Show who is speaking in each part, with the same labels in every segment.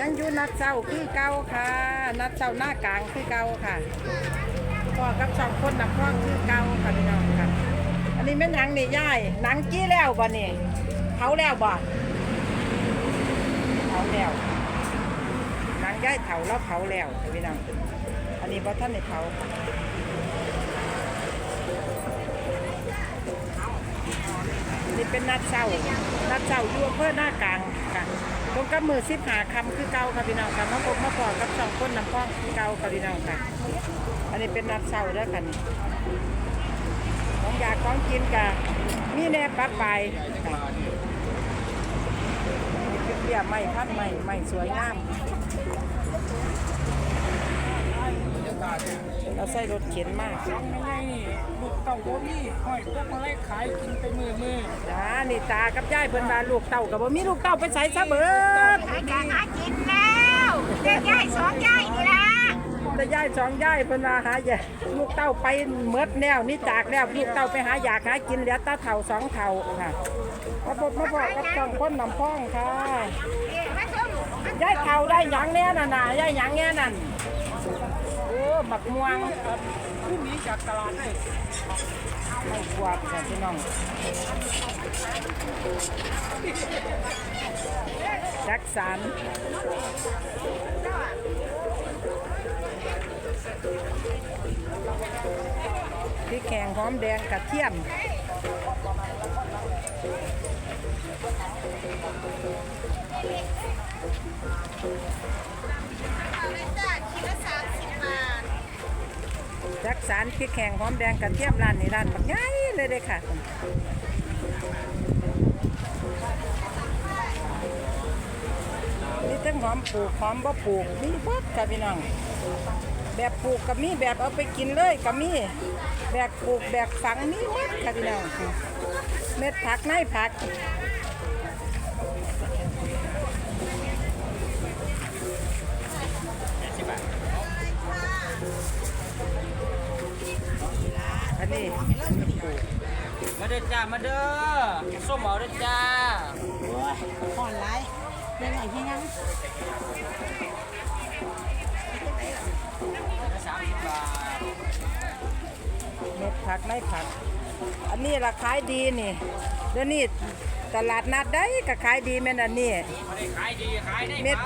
Speaker 1: ยังอยู่นัดเช้าคือเก่าค่ะ นัดเช้าหน้ากลางคือเก่าค่ะพ่อกับสองคนนับพ่อคือเก่าค่ะพี่น้องค่ะ อันนี้แม่นหนังนี่ย่ายหนังกี้แล้วบ่นี่เผาแล้วบ่เผาแล้วหนังย่ายเผาแล้วเผาแล้วค่ะพี่น้องอันนี้บ่ท่านได้เผา นี่เป็นนัดเช้านัดเช้าอยู่อำเภอหน้ากลางค่ะตรงกับมือสิบหาคำคือเก่าค่ะพี่น้องค่ะมาพบมาพอกับสองคนน้ำพ้องคือเก่าค่ะพี่น้องค่ะ อันนี้เป็นนัดเช้าแล้วค่ะนี่ของอยากของกินกะมีแน่ปั๊บไปค่ะนี่เป็นเบี้ยไม้พัดไม้ไม้สวยงาม เราใส่รถเข็นมาก
Speaker 2: ไม่ให้ลูกเต่าบ่มีห้อยพวกมาไล่ขายกินไปมือมือ
Speaker 1: จ้านี่ตากับยายเพิ่นว่าลูกเต้ากับบ่มีลูกเต้าไปใส่ซะเบิด
Speaker 3: หาการหากินแล้วเด็กย่ายสองย่ายนี่ละ
Speaker 1: แต่ยายสองยายเพิ่นว่าหาอย่าลูกเต้าไปเมดแล้วนี่จากแล้วลูกเต้าไปหาอยากหากินเหลือตาเฒ่าสองเฒ่าค่ะมาพบมาบอกกับสองคนน้ำพ้องค่ะ
Speaker 3: เอ๊ะมาส้ม
Speaker 1: ยายเฒ่าได้หยังแน่น่ะน่ะยายหยังแน่นั่น โอ้บักม่วง
Speaker 2: ผู้นี้จากตลาดได้
Speaker 1: ไม่กวาดค่ะพี่น้องจักสารพริกแกงหอมแดงกระเทียม จักสารพริกแกงหอมแดงกระเทียมร้านนี้ร้านบักใหญ่เลยเด้ค่ะนี่ทั้งหอมปลูกหอมบ่ปลูกมีเบิดค่ะพี่น้องแบบปลูกกับมีแบบเอาไปกินเลยกับมีแบบปลูกแบบฝังมีหมดค่ะพี่น้องเม็ดผักในผัก อันนี้
Speaker 2: มาเด้อจ้า มาเด้อส้มเอาเด้อจ้า
Speaker 3: ห่อนไรเป็นไงที่ยัง
Speaker 2: สามสิบบาท
Speaker 1: เม็ดผักในผัก อันนี้ราขาดีนี่เดี๋ยวนี้ตลาดนัดได้ก็ขายดีแม่นอันนี้
Speaker 2: ขายดีขายได้
Speaker 1: เม็ด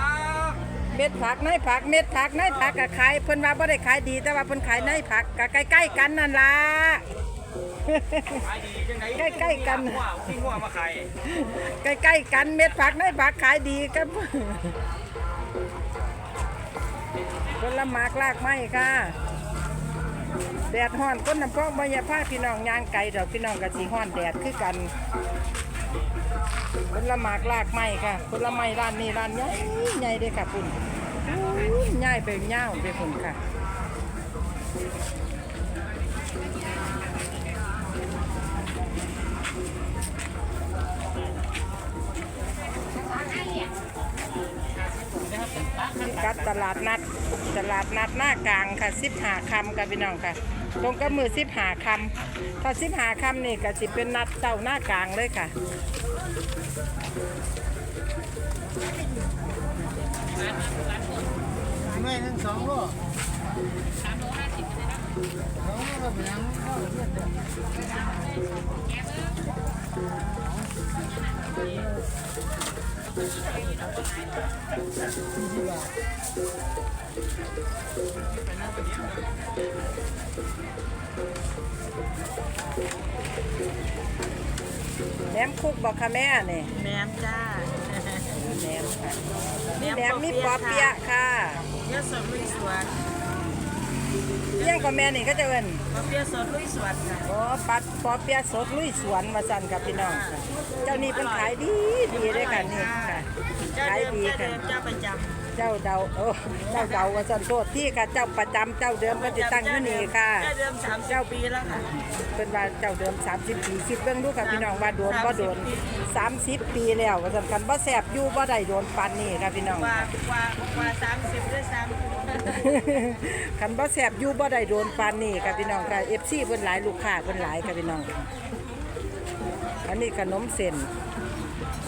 Speaker 1: เม็ดผักในผักเม็ดผักในผักก็ขายเพิ่นว่าบ่ได้ขายดีแต่ว่าเพิ่นขายในผักก็ใกล้ๆกันนั่นล่ะ
Speaker 2: ขายดีจังไหน
Speaker 1: ใกล้ๆกัน
Speaker 2: หัวขี้หัวมาขาย
Speaker 1: ใกล้ๆกันเม็ดผักในผักขายดีครับผลหมากลากไม้ค่ะแดดฮ้อนก้นน้ำพองบ่ย่าพาพี่น้องยางไก่ดอกพี่น้องก็สิฮ้อนแดดคือกัน ผละหมากลากไม้ค่ะผลไม้ร้านนี้ร้านใหญ่ใหญ่เด้อค่ะคุณใหญ่ไปยาวไปคุณค่ะพิกัดตลาดนัดตลาดนัดหน้ากลางค่ะสิบหาคำค่ะพี่น้องค่ะ ตรงกับมือสิบหาคำถ้าสิบหาคำนี่ก็สิเป็นนัดเจ้าหน้ากลางเลยค่ะ
Speaker 2: สองโลสามโลห้าสิบเลยนะสองโลเป็นยัง
Speaker 1: แหนมคุกบอกค่ะแม่นี่
Speaker 3: แม่มจ้า
Speaker 1: แหนมค่ะ
Speaker 3: แหน
Speaker 1: นี่
Speaker 3: ม
Speaker 1: แหนม
Speaker 3: ปอ
Speaker 1: มี
Speaker 3: เปี๊
Speaker 1: ปอยะเปียะค่ะ
Speaker 3: เยสดลุยสวน
Speaker 1: เลี้ยงกับแม่นี่ก็จะเอิ้น
Speaker 3: ปอเปียะสดลุยสวนค่ะ
Speaker 1: โอ้ปัดปอเปียะสดลุยสวนมาสั่นกับพี่น้องค่ะเจ้านี่เป็นขายดีดีเลยค่ะนี่ค่ะ
Speaker 3: เจ้า
Speaker 1: ขาย
Speaker 3: เดิม
Speaker 1: ดี
Speaker 3: เจ้า
Speaker 1: ค่ะ
Speaker 3: เดิมเจ้าประจำ
Speaker 1: เจ้าเดาโอ้เจ้าเดาว่าสั่นโทษที่ค่ะเจ้าประจำเจ้าเดิมำก็ติดตั้งอยู่นี่ค่ะ
Speaker 3: เจ้าเดิมสามสิบปีแล้วค่ะ
Speaker 1: เป็นว่าเจ้าเดิม 30 ปีคิดเบิ่งดูค่ะพี่น้องว่าโดนบ่โดน 30 ปีแล้วว่าสำคัญบ่แสบอยู่บ่ได้โดนปานนี้ค่ะพี่น้อง
Speaker 3: กว่ากว่ากว่าสามสิบด้วยซ้
Speaker 1: คันบ่แสบอยู่บ่ได้โดนปานนี้ค่ะพี่น้องค่ะ FC เพิ่นหลายลูกค้าเพิ่นหลายค่ะพี่น้อง อันนี้ขนมเส้น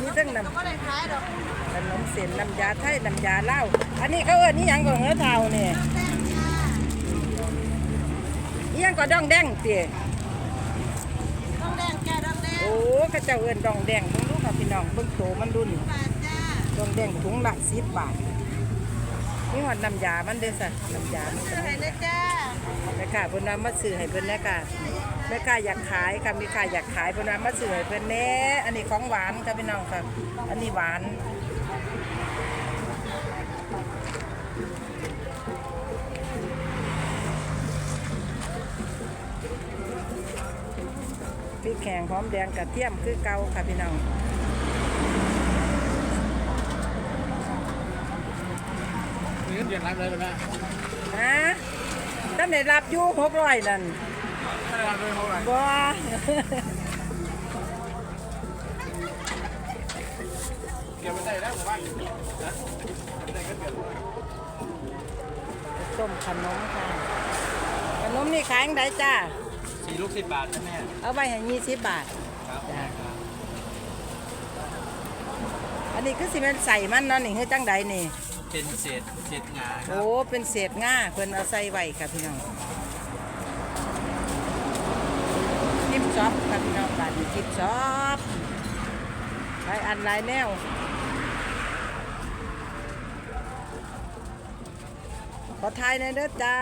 Speaker 1: มีทั้งน้
Speaker 3: ก็เลยขายดอกำ
Speaker 1: ขนมเส้นน้ำยาไทยน้ำยาเหล้าอันนี้เขาเอิ้นนี่ยังของเนื้อเท่านี่นี่ยังก็ดองแดงเตี๋ย
Speaker 3: ต้องแดงแก่ต้องแดง
Speaker 1: โอ้กระเจ้าเอิ้นดองแดงเบิ่งดูค่ะพี่น้องเบิ่งโตมันดุน
Speaker 3: บาทจ้า
Speaker 1: ดองแดงถุงละสิบบาทนี่หอดน้ำยามันเด้อสะน้ำยามัน
Speaker 3: ซื้อให้นะจ้า
Speaker 1: แม่ค้าเพิ่นว่ามาซื้อให้เพิ่นแน่ค่ะ แม่ค้าอยากขายค่ะมีค้าอยากขายเพิ่นว่ามาซื้อให้เพิ่นแน่อันนี้ของหวานค่ะพี่น้องค่ะอันนี้หวานพริกแข็งหอมแดงกระเทียมคือเก่าค่ะพี่น้อง
Speaker 2: มีเงินเดือนรับเลยไหม
Speaker 1: ฮะท่านได้รับอยู่หกร้อยนั่น
Speaker 2: ไม่ได้รับเลยเท่าไหร่
Speaker 1: บ่
Speaker 2: เก็บไว้ได้แล้วผมว่า
Speaker 1: ต้มขนมค่ะ ขนมนี่ขายจังไดจ้า
Speaker 2: สี่ลูกสิบบาทนะแม่
Speaker 1: เอาไว้ให้ยี่สิบบาท
Speaker 2: ครับ
Speaker 1: จ้าอันนี้คือสิเป็นใส่มันเนาะนี่คือจังใดนี่
Speaker 2: เป็นเศษเศษงา
Speaker 1: โอ้เป็นเศษง่าเพิ่นเอาใส่ไว้ค่ะพี่น้องทิป ช็อปค่ะพี่น้องบานนี้ทิปช็อปหลายอันหลายแนวขอทายหน่อยเด้อจ้า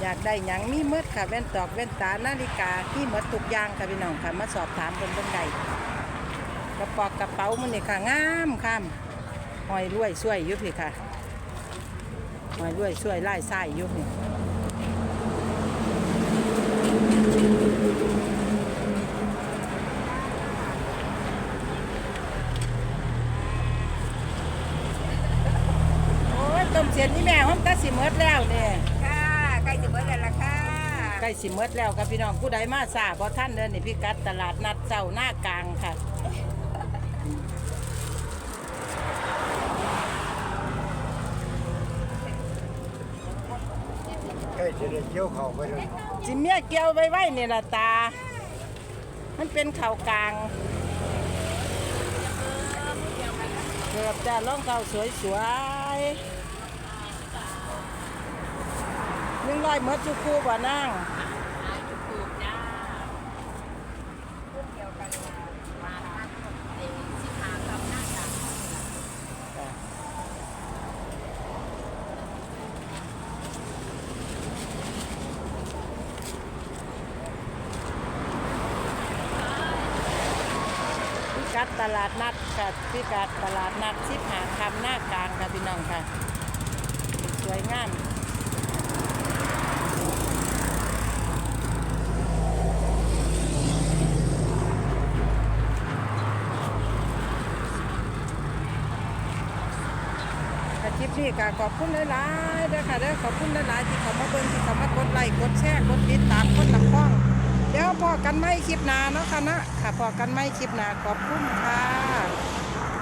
Speaker 1: อยากได้หยังมีหมดค่ะแว่นตอกแว่นตานาฬิกาที่หมดทุกอย่างค่ะพี่น้องค่ะมาสอบถามเพิ่นเบิ่งได้กระป๋ากระเป๋ามันนี่ค่ะงามค่ะหอยรวยช่วยยู่พี่ค่ะ หอยรวยช่วยไล่ไส้อยู่นี่โอ้ยต้มเสียนนี่แม่ห้องตาสิหมดแล้วเนี่ย
Speaker 3: ค่ะใกล้จะเบิดแล้วล่ะค่ะ
Speaker 1: ใกล้สิหมดแล้วครับพี่น้องผู้ใดมาทราบบ่ท่านเดินนี่พี่กัดตลาดนัดเจ้าหน้ากลางค่ะ
Speaker 4: ล้จะได้เกี่ยวเขาไปเลย
Speaker 1: จิเมียเกี่ยวไว้ไว้นี่ละตา มันเป็นเข่ากลางเกือบจะล่องเข่าสวยสวยๆหนึ่งร้อยหมดจุคูบ่นั่ง กัดตลาดนัดค่ะพิกัดตลาดนัดสิบหาคำหน้ากลางค่ะพี่น้องค่ะ สวยงามคลิปนี้ก็ขอบคุณหลายๆด้อค่ะเด้อขอบคุณหลายๆที่เขามาเบิ่งที่เขามากดไลค์กดแชร์กดติดตามคนลำป้อง แล้วพอกันไม่คลิปหนาเนาะค่ะนะค่ะพอกันไม่คลิปหนาขอบคุณค่ะ